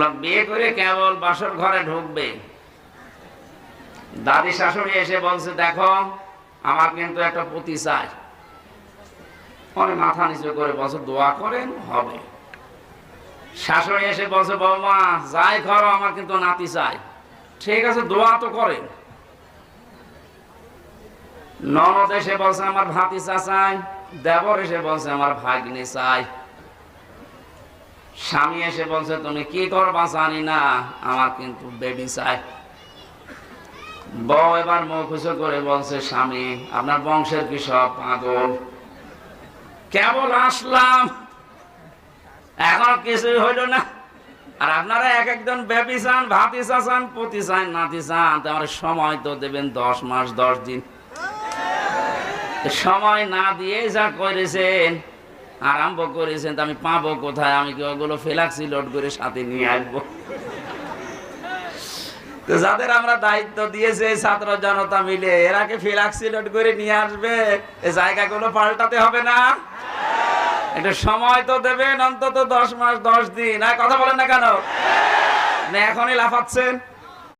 লোক বিয়ে করে কেবল বাসর ঘরে ঢুকবে। দাদি শাশুড়ি এসে বলছে, দেখো, আমার কিন্তু একটা পুঁতি চাই। পরে মাথা নিচু করে বলছে, দোয়া করেন, হবে। শাশুড়ি এসে বলছে, বৌমা, যাই করো, আমার কিন্তু নাতি চাই। ঠিক আছে, দোয়া তো করেন। ননদ এসে বলছে, আমার ভাতিসা চাই দেবর এসে বলছে, আমার ভাগ্নি চাই। স্বামী এসে বলছে, তুমি কি করবা জানি না? আমার কিন্তু বেবি চাই। বউ এবার মুখ উঁচু করে বলছে, স্বামী, আপনার বংশের কি সব পাগল? কেবল আসলাম। এখন কিছুই হইল না। আর আপনারা এক একজন বেবি চান ভাতিসা চান, পতি চান, নাতি চান, তো আমার সময় তো দেবেন দশ মাস, দশ দিন। সময় না দিয়ে যা করেছেন আরম্ভ করেছেন আমি পাবো কোথায়? আমি কি ওগুলো ফেলাক্সি লোড করে সাথে নিয়ে আসব? তো যাদের আমরা দায়িত্ব দিয়েছে ছাত্র জনতা মিলে এরাকে ফিলাক্সি লোড করে নিয়ে আসবে? এই জায়গাগুলো পাল্টাতে হবে না? এটা সময় তো দেবেন, অন্তত দশ মাস, দশ দিন। আর কথা বলেন না কেন? এখনই লাফাচ্ছেন?